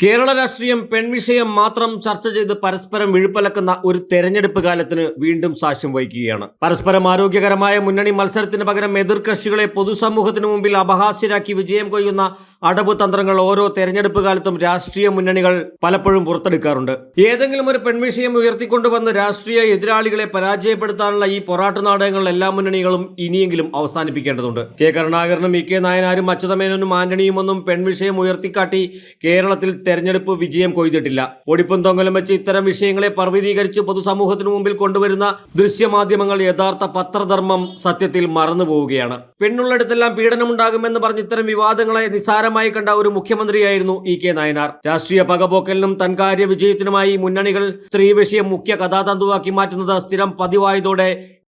കേരള രാഷ്ട്രീയം പെൺവിഷയം മാത്രം ചർച്ച ചെയ്ത് പരസ്പരം വിഴുപ്പലക്കുന്ന ഒരു തെരഞ്ഞെടുപ്പ് കാലത്തിന് വീണ്ടും സാക്ഷ്യം വഹിക്കുകയാണ്. പരസ്പരം ആരോഗ്യകരമായ മുന്നണി മത്സരത്തിന് പകരം എതിർകക്ഷികളെ പൊതുസമൂഹത്തിനു മുമ്പിൽ അപഹാസ്യരാക്കി വിജയം കൊയ്യുന്ന അടവ് തന്ത്രങ്ങൾ ഓരോ തെരഞ്ഞെടുപ്പ് കാലത്തും രാഷ്ട്രീയ മുന്നണികൾ പലപ്പോഴും പുറത്തെടുക്കാറുണ്ട്. ഏതെങ്കിലും ഒരു പെൺവിഷയം ഉയർത്തിക്കൊണ്ടുവന്ന് രാഷ്ട്രീയ എതിരാളികളെ പരാജയപ്പെടുത്താനുള്ള ഈ പൊറാട്ട് നാടകങ്ങൾ എല്ലാ മുന്നണികളും ഇനിയെങ്കിലും അവസാനിപ്പിക്കേണ്ടതുണ്ട്. കെ കരുണാകരനും ഇ കെ നായനാരും അച്യുതമേനോനും ആന്റണിയും ഒന്നും പെൺവിഷയം ഉയർത്തിക്കാട്ടി കേരളത്തിൽ തെരഞ്ഞെടുപ്പ് വിജയം കൊയ്തിട്ടില്ല. ഒടിപ്പും തൊങ്ങലും വെച്ച് ഇത്തരം വിഷയങ്ങളെ പർവതീകരിച്ച് പൊതുസമൂഹത്തിനു മുമ്പിൽ കൊണ്ടുവരുന്ന ദൃശ്യമാധ്യമങ്ങൾ യഥാർത്ഥ പത്രധർമ്മം സത്യത്തിൽ മറന്നുപോവുകയാണ്. പെണ്ണുള്ളിടത്തെല്ലാം പീഡനമുണ്ടാകുമെന്ന് പറഞ്ഞ് ഇത്തരം വിവാദങ്ങളെ നിസാരമായി കണ്ട ഒരു മുഖ്യമന്ത്രിയായിരുന്നു ഇ കെ നായനാർ. രാഷ്ട്രീയ പകപോക്കലിനും തൻകാര്യ വിജയത്തിനുമായി മുന്നണികൾ സ്ത്രീ വിഷയം മുഖ്യ കഥാതന്തുവാക്കി മാറ്റുന്നത് സ്ഥിരം പതിവായതോടെ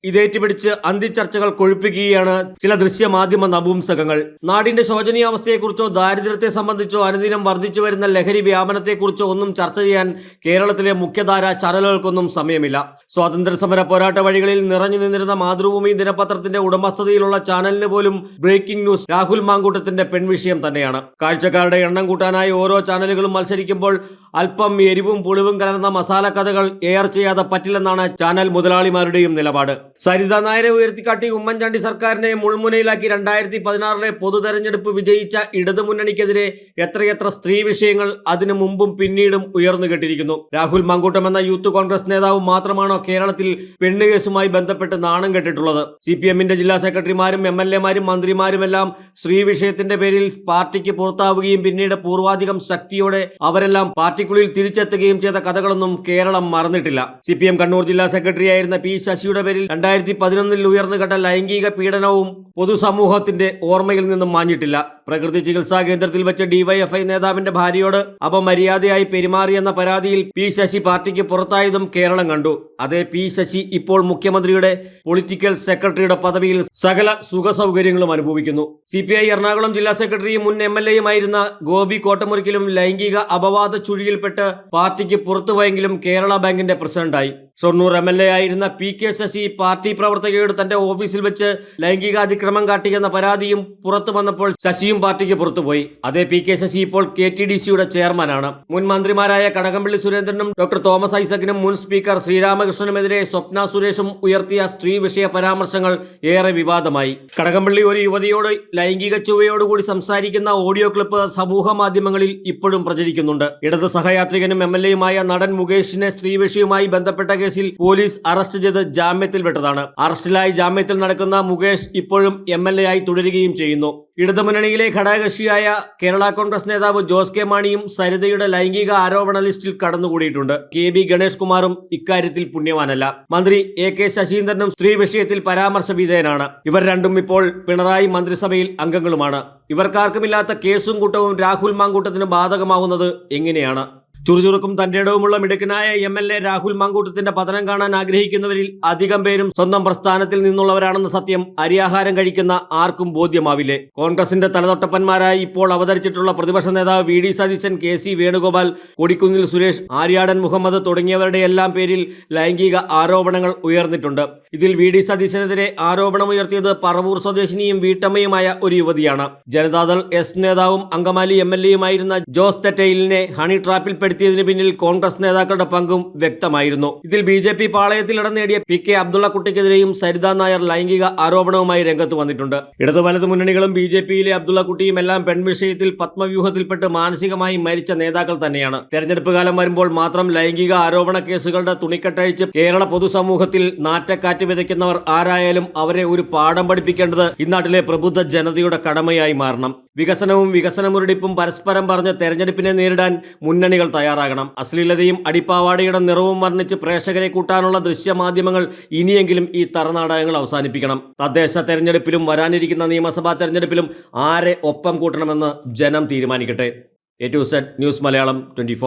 ഇതേറ്റുപിടിച്ച് അന്തിച്ചർച്ചകൾ കൊഴുപ്പിക്കുകയാണ് ചില ദൃശ്യമാധ്യമ നപുംസകങ്ങൾ. നാടിന്റെ ശോചനീയാവസ്ഥയെക്കുറിച്ചോ ദാരിദ്ര്യത്തെ സംബന്ധിച്ചോ അനുദിനം വർദ്ധിച്ചു വരുന്ന ലഹരി വ്യാപനത്തെക്കുറിച്ചോ ഒന്നും ചർച്ച ചെയ്യാൻ കേരളത്തിലെ മുഖ്യധാര ചാനലുകൾക്കൊന്നും സമയമില്ല. സ്വാതന്ത്ര്യ സമര പോരാട്ട വഴികളിൽ നിറഞ്ഞു നിന്നിരുന്ന മാതൃഭൂമി ദിനപത്രത്തിന്റെ ഉടമസ്ഥതയിലുള്ള ചാനലിന് പോലും ബ്രേക്കിംഗ് ന്യൂസ് രാഹുൽ മാങ്കൂട്ടത്തിന്റെ പെൺവിഷയം തന്നെയാണ്. കാഴ്ചക്കാരുടെ എണ്ണം കൂട്ടാനായി ഓരോ ചാനലുകളും മത്സരിക്കുമ്പോൾ അല്പം എരിവും പുളിവും കലർന്ന മസാല കഥകൾ എയർ ചെയ്യാതെ പറ്റില്ലെന്നാണ് ചാനൽ മുതലാളിമാരുടെയും നിലപാട്. സരിത നായരെ ഉയർത്തിക്കാട്ടി ഉമ്മൻചാണ്ടി സർക്കാരിനെ മുൾമുനയിലാക്കി രണ്ടായിരത്തി പതിനാറിലെ പൊതു തെരഞ്ഞെടുപ്പ് വിജയിച്ച ഇടതുമുന്നണിക്കെതിരെ എത്രയെത്ര സ്ത്രീ വിഷയങ്ങൾ അതിനു മുമ്പും പിന്നീടും ഉയർന്നു കേട്ടിരിക്കുന്നു. രാഹുൽ മങ്കൂട്ടം എന്ന യൂത്ത് കോൺഗ്രസ് നേതാവ് മാത്രമാണോ കേരളത്തിൽ പെണ്ണ് കേസുമായി ബന്ധപ്പെട്ട് നാണം കെട്ടിട്ടുള്ളത്? സി പി എമ്മിന്റെ ജില്ലാ സെക്രട്ടറിമാരും എം എൽ എമാരും മന്ത്രിമാരുമെല്ലാം സ്ത്രീ വിഷയത്തിന്റെ പേരിൽ പാർട്ടിക്ക് പുറത്താവുകയും പിന്നീട് പൂർവാധികം ശക്തിയോടെ അവരെല്ലാം പാർട്ടിക്കുള്ളിൽ തിരിച്ചെത്തുകയും ചെയ്ത കഥകളൊന്നും കേരളം മറന്നിട്ടില്ല. സി കണ്ണൂർ ജില്ലാ സെക്രട്ടറിയായിരുന്ന പി ശശിയുടെ പേരിൽ രണ്ടായിരത്തി പതിനൊന്നിൽ ഉയർന്നു കേട്ട ലൈംഗിക പീഡനവും പൊതുസമൂഹത്തിന്റെ ഓർമ്മയിൽ നിന്നും മാഞ്ഞിട്ടില്ല. പ്രകൃതി ചികിത്സാ കേന്ദ്രത്തിൽ വെച്ച് ഡിവൈഎഫ്ഐ നേതാവിന്റെ ഭാര്യയോട് അപമര്യാദയായി പെരുമാറിയെന്ന പരാതിയിൽ പി ശശി പാർട്ടിക്ക് പുറത്തായതും കേരളം കണ്ടു. അതേ പി ശശി ഇപ്പോൾ മുഖ്യമന്ത്രിയുടെ പൊളിറ്റിക്കൽ സെക്രട്ടറിയുടെ പദവിയിൽ സകല സുഖ സൗകര്യങ്ങളും അനുഭവിക്കുന്നു. സി പി ഐ എറണാകുളം ജില്ലാ സെക്രട്ടറിയും മുൻ എം എൽ എയുമായിരുന്ന ഗോപി കോട്ടമുറിക്കലും ലൈംഗിക അപവാദ ചുഴിയിൽപ്പെട്ട് പാർട്ടിക്ക് പുറത്തുപോയെങ്കിലും കേരള ബാങ്കിന്റെ പ്രസിഡന്റായി. ഷൊർണൂർ എം എൽ എ ആയിരുന്ന പി കെ ശശി പാർട്ടി പ്രവർത്തകയോട് തന്റെ ഓഫീസിൽ വെച്ച് ലൈംഗിക അതിക്രമം കാട്ടിയെന്ന പരാതിയും പുറത്തു വന്നപ്പോൾ ശശിയും പാർട്ടിക്ക് പുറത്തുപോയി. അതേ പി കെ ശശി ഇപ്പോൾ കെ ടി ഡി സിയുടെ ചെയർമാനാണ്. മുൻ മന്ത്രിമാരായ കടകംപള്ളി സുരേന്ദ്രനും ഡോക്ടർ തോമസ് ഐസക്കിനും മുൻ സ്പീക്കർ ശ്രീരാമകൃഷ്ണനുമെതിരെ സ്വപ്ന സുരേഷും ഉയർത്തിയ സ്ത്രീ വിഷയ പരാമർശങ്ങൾ ഏറെ വിവാദമായി. കടകംപള്ളി ഒരു യുവതിയോട് ലൈംഗിക ചുവയോടുകൂടി സംസാരിക്കുന്ന ഓഡിയോ ക്ലിപ്പ് സമൂഹ മാധ്യമങ്ങളിൽ ഇപ്പോഴും പ്രചരിക്കുന്നുണ്ട്. ഇടത് സഹയാത്രികനും എം എൽ എയുമായ നടൻ മുകേഷിനെ സ്ത്രീ വിഷയവുമായി ബന്ധപ്പെട്ട കേസിൽ പോലീസ് അറസ്റ്റ് ചെയ്ത് ജാമ്യത്തിൽ വിട്ടതാണ് അറസ്റ്റിലായി ജാമ്യത്തിൽ നടക്കുന്ന മുകേഷ് ഇപ്പോഴും എം എൽ എ ആയി തുടരുകയും ചെയ്യുന്നു. ഇടതുമുന്നണിയിലെ ഘടകകക്ഷിയായ കേരള കോൺഗ്രസ് നേതാവ് ജോസ് കെ മാണിയും സരിതയുടെ ലൈംഗിക ആരോപണ ലിസ്റ്റിൽ കടന്നുകൂടിയിട്ടുണ്ട്. കെ ബി ഗണേഷ് കുമാറും ഇക്കാര്യത്തിൽ പുണ്യവാനല്ല. മന്ത്രി എ കെ ശശീന്ദ്രനും സ്ത്രീ വിഷയത്തിൽ പരാമർശ വിധേയനാണ് ഇവർ രണ്ടും ഇപ്പോൾ പിണറായി മന്ത്രിസഭയിൽ അംഗങ്ങളുമാണ്. ഇവർക്കാർക്കുമില്ലാത്ത കേസും കൂട്ടവും രാഹുൽ മാങ്കൂട്ടത്തിന് ബാധകമാവുന്നത് എങ്ങനെയാണ്? ചുറുചുറുക്കും തന്റെ ഇടവുമുള്ള മിടുക്കനായ എം എൽ എ രാഹുൽ മാങ്കൂട്ടത്തിന്റെ പതനം കാണാൻ ആഗ്രഹിക്കുന്നവരിൽ അധികം പേരും സ്വന്തം പ്രസ്ഥാനത്തിൽ നിന്നുള്ളവരാണെന്ന സത്യം അരിയാഹാരം കഴിക്കുന്ന ആർക്കും ബോധ്യമാവില്ലേ? കോൺഗ്രസിന്റെ തലതൊട്ടപ്പന്മാരായി ഇപ്പോൾ അവതരിച്ചിട്ടുള്ള പ്രതിപക്ഷ നേതാവ് V D Satheesan K C Venugopal Kodikunnil Suresh Aryadan Muhammad തുടങ്ങിയവരുടെ എല്ലാം പേരിൽ ലൈംഗിക ആരോപണങ്ങൾ ഉയർന്നിട്ടുണ്ട്. ഇതിൽ വി ഡി സതീശനെതിരെ ആരോപണമുയർത്തിയത് പറവൂർ സ്വദേശിനിയും വീട്ടമ്മയുമായ ഒരു യുവതിയാണ്. ജനതാദൾ എസ് നേതാവും അങ്കമാലി എം എൽ എയുമായിരുന്ന ജോസ് തെറ്റയിലിനെ ഹണി ട്രാപ്പിൽ പെടുത്തിയതിന് പിന്നിൽ കോൺഗ്രസ് നേതാക്കളുടെ പങ്കും വ്യക്തമായിരുന്നു. ഇതിൽ ബി ജെ പി പാളയത്തിൽ ഇടം നേടിയ പി കെ അബ്ദുള്ള കുട്ടിക്കെതിരെയും സരിതാ നായർ ലൈംഗിക ആരോപണവുമായി രംഗത്ത് വന്നിട്ടുണ്ട്. ഇടതു വലത് മുന്നണികളും ബി ജെ പിയിലെ അബ്ദുള്ള കുട്ടിയും എല്ലാം പെൺവിഷയത്തിൽ പത്മവ്യൂഹത്തിൽപ്പെട്ട് മാനസികമായി മരിച്ച നേതാക്കൾ തന്നെയാണ്. തെരഞ്ഞെടുപ്പ് കാലം വരുമ്പോൾ മാത്രം ലൈംഗിക ആരോപണ കേസുകളുടെ തുണിക്കെട്ടഴിച്ച് കേരള പൊതുസമൂഹത്തിൽ നാറ്റക്കാറ്റ് വിതയ്ക്കുന്നവർ ആരായാലും അവരെ ഒരു പാഠം പഠിപ്പിക്കേണ്ടത് ഇന്നാട്ടിലെ പ്രബുദ്ധ ജനതയുടെ കടമയായി മാറണം. വികസനവും വികസന മുരടിപ്പും പരസ്പരം പറഞ്ഞ് തെരഞ്ഞെടുപ്പിനെ നേരിടാൻ മുന്നണികൾ തയ്യാറാകണം. അശ്ലീലതയും അടിപ്പാവാടിയുടെ നിറവും വർണിച്ച് പ്രേക്ഷകരെ കൂട്ടാനുള്ള ദൃശ്യമാധ്യമങ്ങൾ ഇനിയെങ്കിലും ഈ തറനാടകങ്ങൾ അവസാനിപ്പിക്കണം. തദ്ദേശ തെരഞ്ഞെടുപ്പിലും വരാനിരിക്കുന്ന നിയമസഭാ തെരഞ്ഞെടുപ്പിലും ആരെ ഒപ്പം കൂട്ടണമെന്ന് ജനം തീരുമാനിക്കട്ടെ. A to Z news Malayalam twenty